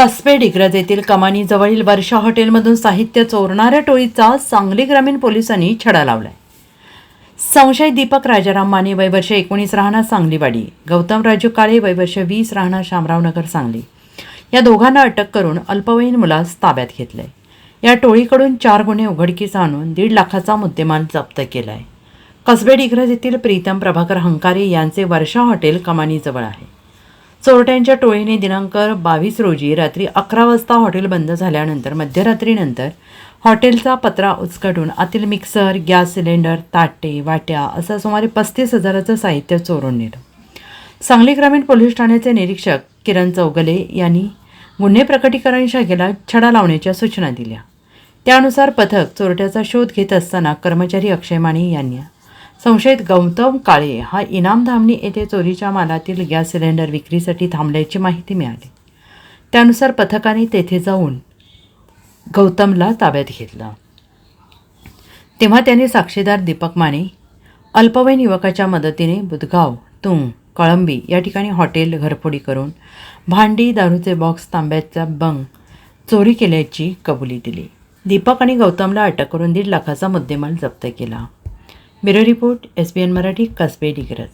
कसबे डिग्रज येथील कमानीजवळील वर्षा हॉटेलमधून साहित्य चोरणाऱ्या टोळीचा सांगली ग्रामीण पोलिसांनी छडा लावलाय. संशय दीपक राजाराम माने वयवर्ष एकोणीस राहणार सांगलीवाडी गौतम राजू काळे वयवर्ष वीस राहणार शामरावनगर सांगली. या दोघांना अटक करून अल्पवयीन मुलास ताब्यात घेतलंय. या टोळीकडून चार गुन्हे उघडकीस आणून दीड लाखाचा मुद्देमाल जप्त केलाय. कसबे डिग्रज येथील प्रीतम प्रभाकर हंकारे यांचे वर्षा हॉटेल कमानीजवळ आहे. चोरट्यांच्या टोळीने दिनांक बावीस रोजी रात्री अकरा वाजता हॉटेल बंद झाल्यानंतर मध्यरात्रीनंतर हॉटेलचा पत्रा उचकटून आतील मिक्सर गॅस सिलेंडर ताटे वाट्या असं सुमारे पस्तीस हजाराचं साहित्य चोरून नेलं. सांगली ग्रामीण पोलीस ठाण्याचे निरीक्षक किरण चौगले यांनी गुन्हे प्रकटीकरण शाखेला छडा लावण्याच्या सूचना दिल्या. त्यानुसार पथक चोरट्याचा शोध घेत असताना कर्मचारी अक्षय माने यांनी संशयित गौतम काळे हा इनामधामणी येथे चोरीच्या मालातील गॅस सिलेंडर विक्रीसाठी थांबल्याची माहिती मिळाली. त्यानुसार पथकाने तेथे जाऊन गौतमला ताब्यात घेतलं. तेव्हा त्याने साक्षीदार दीपक माने अल्पवयीन युवकाच्या मदतीने बुधगाव तुंग कळंबी या ठिकाणी हॉटेल घरफोडी करून भांडी दारूचे बॉक्स तांब्याचा बंग चोरी केल्याची कबुली दिली. दीपक आणि गौतमला अटक करून दीड लाखाचा मुद्देमाल जप्त केला. Bureau report S B N Marathi Kasabe Digraj.